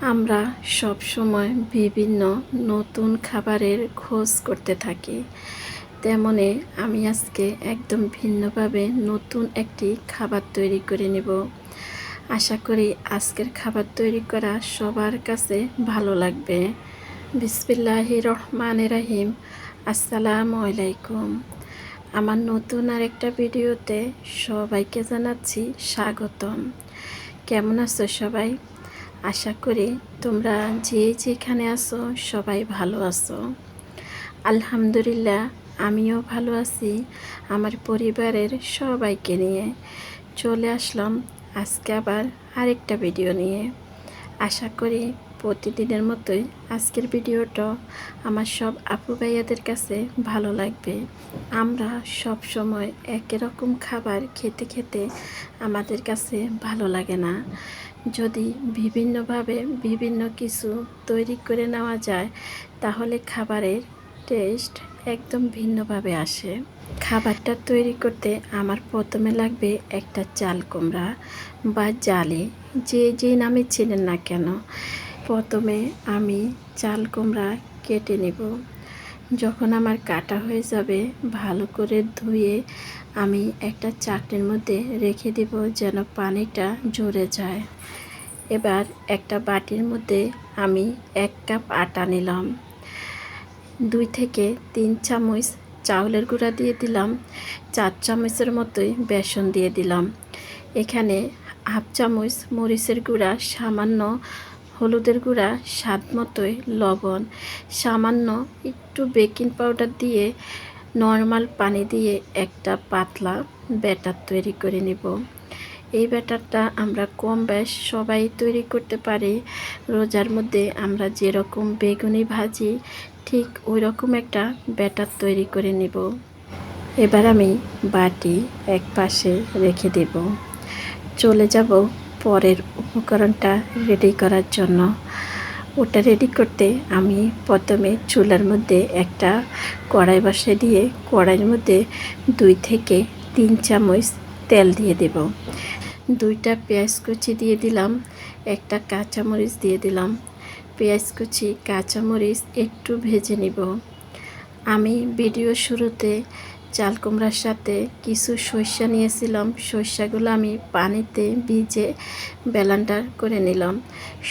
আমরা সব সময় বিভিন্ন নতুন খাবারের খোঁজ করতে থাকি। তেমনি আমি আজকে একদম ভিন্নভাবে নতুন একটি খাবার তৈরি করে নেব। আশা করি আজকের খাবার তৈরি করা সবার কাছে ভালো লাগবে। বিসমিল্লাহি রহমান রাহিম। আসসালামু আলাইকুম। আমার নতুন আর একটা ভিডিওতে সবাইকে জানাচ্ছি স্বাগতম। কেমন আছো সবাই? আশা করি তোমরা যে যেখানে আছো সবাই ভালো আছো। আলহামদুলিল্লাহ, আমিও ভালো আছি। আমার পরিবারের সবাইকে নিয়ে চলে আসলাম আজকে আবার আরেকটা ভিডিও নিয়ে। আশা করি প্রতিদিনের মতোই আজকের ভিডিওটা আমার সব আপু ভাইয়াদের কাছে ভালো লাগবে। আমরা সব সময় একই রকম খাবার খেতে খেতে আমাদের কাছে ভালো লাগে না। যদি বিভিন্নভাবে বিভিন্ন কিছু তৈরি করে নেওয়া যায়, তাহলে খাবারের টেস্ট একদম ভিন্নভাবে আসে। খাবারটা তৈরি করতে আমার প্রথমে লাগবে একটা চাল কুমড়া বা জালে, যে যে নামে চেনেন না কেন। প্রথমে আমি চাল কুমড়া কেটে নেব। যখন আমার কাটা হয়ে যাবে, ভালো করে ধুয়ে আমি একটা চাটনির মধ্যে রেখে দেব যেন পানিটা ঝরে যায়। এবার একটা বাটির মধ্যে আমি এক কাপ আটা নিলাম। দুই থেকে তিন চামচ চাউলের গুঁড়া দিয়ে দিলাম। চার চামচের মতোই বেসন দিয়ে দিলাম। এখানে হাফ চামচ মরিচের গুঁড়া, সামান্য হলুদের গুঁড়া, স্বাদ মতোই লবণ, সামান্য একটু বেকিং পাউডার দিয়ে নর্মাল পানি দিয়ে একটা পাতলা ব্যাটার তৈরি করে নিব। এই ব্যাটারটা আমরা কম বেশ সবাই তৈরি করতে পারি। রোজার মধ্যে আমরা যেরকম বেগুনি ভাজি, ঠিক ওই রকম একটা ব্যাটার তৈরি করে নিব। এবার আমি বাটি এক পাশে রেখে দেব। চলে যাব পরের উপকরণটা রেডি করার জন্য। ওটা রেডি করতে আমি প্রথমে চুলার মধ্যে একটা কড়াই বসে দিয়ে কড়াইয়ের মধ্যে দুই থেকে তিন চামচ তেল দিয়ে দেব। দুইটা পেঁয়াজ কুচি দিয়ে দিলাম, একটা কাঁচামরিচ দিয়ে দিলাম। পেঁয়াজ কুচি, কাঁচামরিচ একটু ভেজে নিব। আমি ভিডিও শুরুতে চাল কুমড়ার সাথে কিছু সর্ষা নিয়েছিলাম। সর্ষাগুলো আমি পানিতে ভিজে বেলান্ডার করে নিলাম।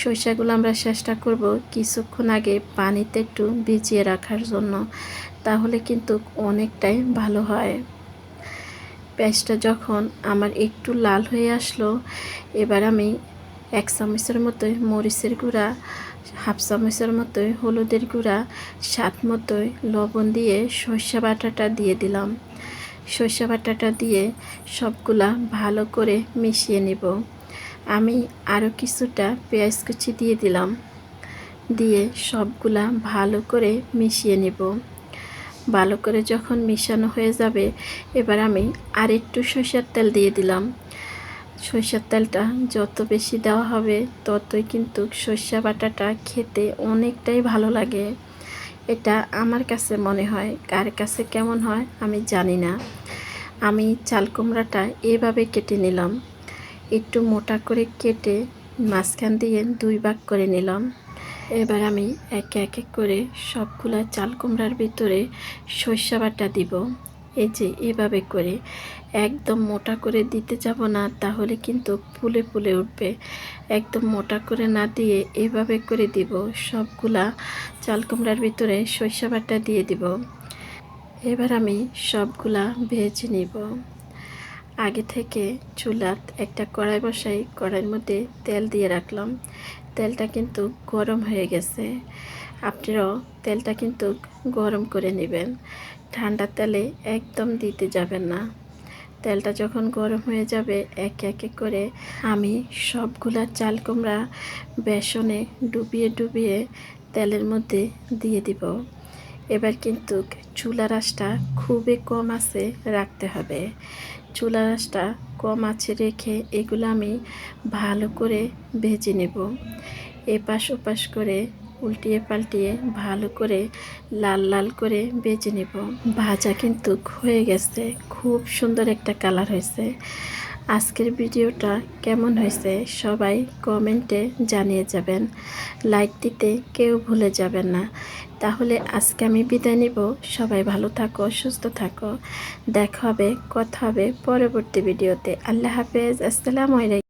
সর্ষাগুলো আমরা চেষ্টা করব কিছুক্ষণ আগে পানিতে একটু ভিজিয়ে রাখার জন্য, তাহলে কিন্তু অনেকটাই ভালো হয়। পেঁয়াজটা যখন আমার একটু লাল হয়ে আসলো, এবার আমি এক চামচের মতোই মরিচের গুঁড়া হাফ চামচের মতোই হলুদের গুঁড়া, স্বাদ মতোই লবণ দিয়ে সর্ষে বাটাটা দিয়ে দিলাম। সর্ষে বাটাটা দিয়ে সবগুলা ভালো করে মিশিয়ে নিব। আমি আরও কিছুটা পেঁয়াজ কুচি দিয়ে দিলাম। দিয়ে সবগুলা ভালো করে মিশিয়ে নিব। ভালো করে যখন মিশানো হয়ে যাবে, এবার আমি আর একটু সর্ষের তেল দিয়ে দিলাম। সর্ষের তেলটা যত বেশি দেওয়া হবে, ততই কিন্তু সর্ষা বাটাটা খেতে অনেকটাই ভালো লাগে। এটা আমার কাছে মনে হয়, কার কাছে কেমন হয় আমি জানি না। আমি চাল কুমড়াটা এভাবে কেটে নিলাম। একটু মোটা করে কেটে মাঝখান দিয়ে দুই ভাগ করে নিলাম। এবার আমি একে একে করে সবগুলা চাল কুমড়ার ভিতরে সর্ষা বাটা দিব। এই যে এভাবে করে একদম মোটা করে দিতে যাব না, তাহলে কিন্তু ফুলে ফুলে উঠবে। একদম মোটা করে না দিয়ে এভাবে করে দিব। সবগুলা চাল কুমড়ার ভিতরে সরিষা বাটা দিয়ে দিব। এবার আমি সবগুলা ভেজে নিব। আগে থেকে চুলাত একটা কড়াই বসাই, কড়াইয়ের মধ্যে তেল দিয়ে রাখলাম। তেলটা কিন্তু গরম হয়ে গেছে। আপনারাও তেলটা কিন্তু গরম করে নেবেন। ঠান্ডা তেলে একদম দিতে যাবেন না। তেলটা যখন গরম হয়ে যাবে, একে একে করে আমি সবগুলা চাল কুমড়া, বেসনে ডুবিয়ে ডুবিয়ে তেলের মধ্যে দিয়ে দিব। এবার কিন্তু চুলা রাসটা খুবই কম আছে রাখতে হবে। চুলা রাসটা কম আছে রেখে এগুলো আমি ভালো করে ভেজে নেব। এপাশ ওপাশ করে উল্টিয়ে পাল্টিয়ে ভালো করে লাল লাল করে বেজে নেব। ভাজা কিন্তু হয়ে গেছে। খুব সুন্দর একটা কালার হয়েছে। আজকের ভিডিওটা কেমন হয়েছে সবাই কমেন্টে জানিয়ে যাবেন। লাইক দিতে কেউ ভুলে যাবেন না। তাহলে আজকে আমি বিদায় নিব। সবাই ভালো থাকো, সুস্থ থাকো। দেখা হবে, কথা হবে পরবর্তী ভিডিওতে। আল্লাহ হাফেজ। আসসালামু আলাইকুম।